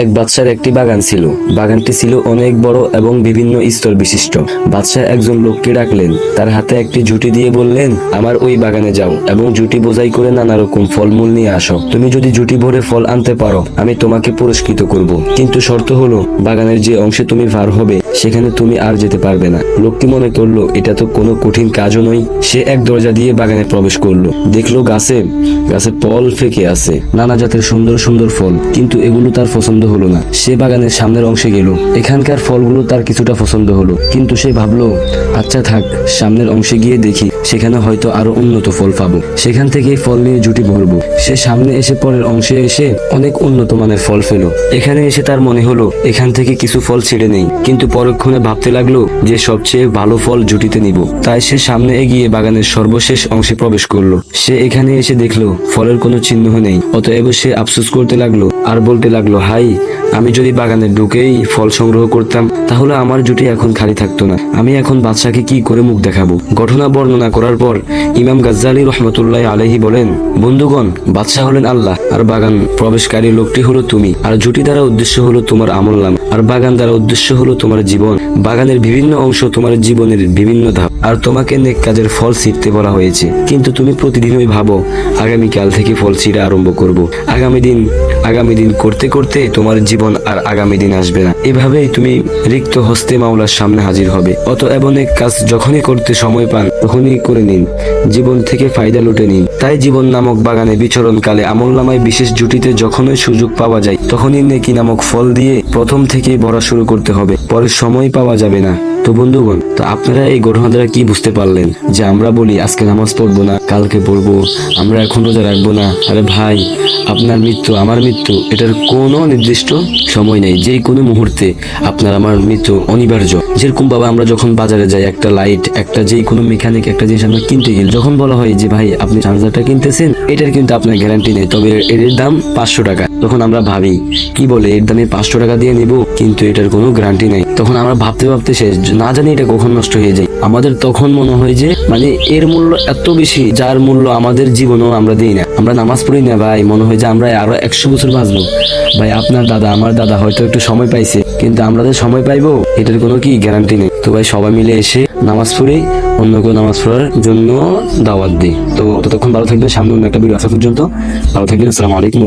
এক বাদশার একটি বাগান ছিল। বাগানটি ছিল অনেক বড় এবং বিভিন্ন স্তর বিশিষ্ট। বাদশাহ একজন লোককে ডাকলেন। তার হাতে একটি জুটি দিয়ে বললেন, আমার ওই বাগানে যাও এবং জুটি বোঝাই করে নানা রকম ফলমূল নিয়ে আসো। তুমি যদি জুটি ভরে ফল আনতে পারো, আমি তোমাকে পুরস্কৃত করব। কিন্তু শর্ত হলো, বাগানের যে অংশে তুমি ভার হবে, সেখানে তুমি আর যেতে পারবে না। লোকটি মনে করল, এটা তো কোনো কঠিন কাজও নয়। সে এক দরজা দিয়ে বাগানে প্রবেশ করল। দেখল গাছে গাছে ফল ফেঁকে আছে। নানা জাতের সুন্দর সুন্দর ফল, কিন্তু এগুলো তার পছন্দ হলো না। সে বাগানের সামনের অংশে গেল। এখানকার ফলগুলো তার কিছুটা পছন্দ হলো। কিন্তু সে ভাবলো আচ্ছা থাক, সামনের অংশে গিয়ে দেখি, সেখানে হয়তো আরও উন্নত ফল পাবো। সেখান থেকে ফল নিয়ে জুটি ভরবো। সে সামনে এসে পরের অংশে এসে অনেক উন্নত মানের ফল ফেলো। এখানে এসে তার মনে হলো, এখান থেকে কিছু ফল ছেড়ে নেই। কিন্তু পরক্ষণে ভাবতে লাগল যে সবচেয়ে ভালো ফল জুটিতে নিব। তাই সে সামনে এগিয়ে বাগানের সর্বশেষ অংশে প্রবেশ করল। সে এখানে এসে দেখল, ফলের কোনো চিহ্ন নেই। অতএব সে আফসোস করতে লাগল আর বলতে লাগল, হাই, আমি যদি বাগানে ঢুকেই ফল সংগ্রহ করতাম, তাহলে আমার জুটি এখন খালি থাকতো না। আমি এখন বাদশাকে কি করে মুখ দেখাবো? ঘটনা বর্ণনা করার পর ইমাম গাজ্জালী রহমতুল্লাহ আলহি বলেন, বন্ধুগণ, বাদশাহ হলেন আল্লাহ, আর বাগান প্রবেশকারী লোকটি হলো তুমি, আর জুটি দ্বারা উদ্দেশ্য হলো তোমার আমল নাম। আর বাগান দ্বারা উদ্দেশ্য হলো তোমার জীবন। বাগানের বিভিন্ন অংশ তোমার জীবনের বিভিন্ন ধাপ। আর তোমাকে নেক কাজের ফল ছিঁড়তে বলা হয়েছে। কিন্তু তুমি প্রতিদিনই ভাবো আগামীকাল থেকে ফল ছিঁড়া আরম্ভ করব। আগামী দিন আগামী দিন করতে করতে তোমার জীবন আর আগামী দিন আসবে না। এভাবেই তুমি রিক্ত হস্তে মাওলার সামনে হাজির হবে। অত এমন এক কাজ যখনই করতে সময় পান, তখনই করে নিন। জীবন থেকে ফায়দা লুটে নিন। তাই জীবন নামক বাগানে বিচরণকালে আমল নামায় বিশেষ জুটিতে যখনই সুযোগ পাওয়া যায়, তখনই নেকি নামক ফল দিয়ে প্রথম থেকেই ভরা শুরু করতে হবে। পরে সময় পাওয়া যাবে না। তো বন্ধুগণ, তো আপনারা এই ঘটনা দ্বারা কি বুঝতে পারলেন? যে আমরা বলি, আজকে নামাজ পড়ব না, কালকে পড়ব। আমরা এখন রোজা রাখব না। আরে ভাই, আপনার মৃত্যু, আমার মৃত্যু, এটার কোনো নির্দিষ্ট সময় নেই। যে কোনো মুহূর্তে আপনার আমার মৃত্যু অনিবার্য। যেরকম বাবা আমরা যখন বাজারে যাই, একটা লাইট একটা যে কোনো মেকানিক একটা জিনিস আমরা কিনতে গেলে, যখন বলা হয় যে, ভাই, আপনি চার্জারটা কিনতেছেন, এটার কিন্তু আপনার গ্যারান্টি নেই। তবে এর দাম পাঁচশো টাকা। তখন আমরা ভাবি, কি বলে, এর দামে পাঁচশো টাকা দিয়ে নিব? কিন্তু এটার কোনো গ্যারান্টি নেই। তখন আমরা ভাবতে ভাবতে শেষ না জানি এটা কখন নষ্ট হয়ে যায়। আমাদের তখন মনে হয় যে মানে এর মূল্য এত বেশি, যার মূল্য আমাদের জীবনেও আমরা দিই না। আমরা নামাজ পড়ি না ভাই, মনে হয় যে আমরা আরও একশো বছর বাঁচবো। ভাই, আপনার দাদা, আমার দাদা হয়তো একটু সময় পাইছে, কিন্তু আমরা যে সময় পাইবো, এটার কোনো কি গ্যারান্টি নেই। তো ভাই, সবাই মিলে এসে নামাজ পড়ি, অন্য কেউ নামাজ পড়ার জন্য দাওয়াত দিই। তো ততক্ষণ ভালো থাকবেন। সামনে অন্য একটা ভিডিও আসা পর্যন্ত, ভালো থাকবেন। আসসালামু আলাইকুম